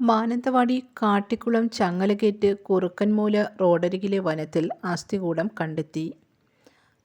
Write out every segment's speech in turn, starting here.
മാനന്തവാടി കാട്ടിക്കുളം ചങ്ങലകേറ്റ് കുറുക്കൻമൂല റോഡരികിലെ വനത്തിൽ അസ്ഥികൂടം കണ്ടെത്തി.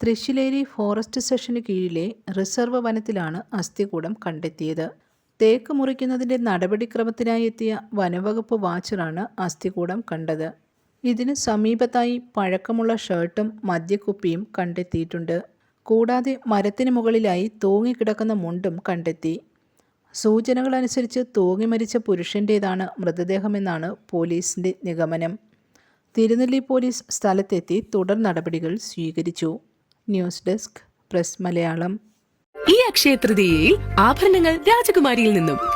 തൃശ്ശിലേരി ഫോറസ്റ്റ് സെഷന് കീഴിലെ റിസർവ് വനത്തിലാണ് അസ്ഥികൂടം കണ്ടെത്തിയത്. തേക്ക് മുറിക്കുന്നതിന്റെ നടപടിക്രമത്തിനായി എത്തിയ വനവകുപ്പ് വാച്ചറാണ് അസ്ഥികൂടം കണ്ടത്. ഇതിന് സമീപത്തായി പഴക്കമുള്ള ഷർട്ടും മദ്യക്കുപ്പിയും കണ്ടെത്തിയിട്ടുണ്ട്. കൂടാതെ മരത്തിന് മുകളിലായി തൂങ്ങിക്കിടക്കുന്ന മുണ്ടും കണ്ടെത്തി. സൂചനകളനുസരിച്ച് തൂങ്ങി മരിച്ച പുരുഷന്റേതാണ് മൃതദേഹമെന്നാണ് പോലീസിന്റെ നിഗമനം. തിരുനെല്ലി പോലീസ് സ്ഥലത്തെത്തി തുടർ നടപടികൾ സ്വീകരിച്ചു. News desk press Malayalam. ഈ അക്ഷയ തൃതീയയിൽ ആഭരണങ്ങൾ രാജകുമാരിയിൽ നിന്നും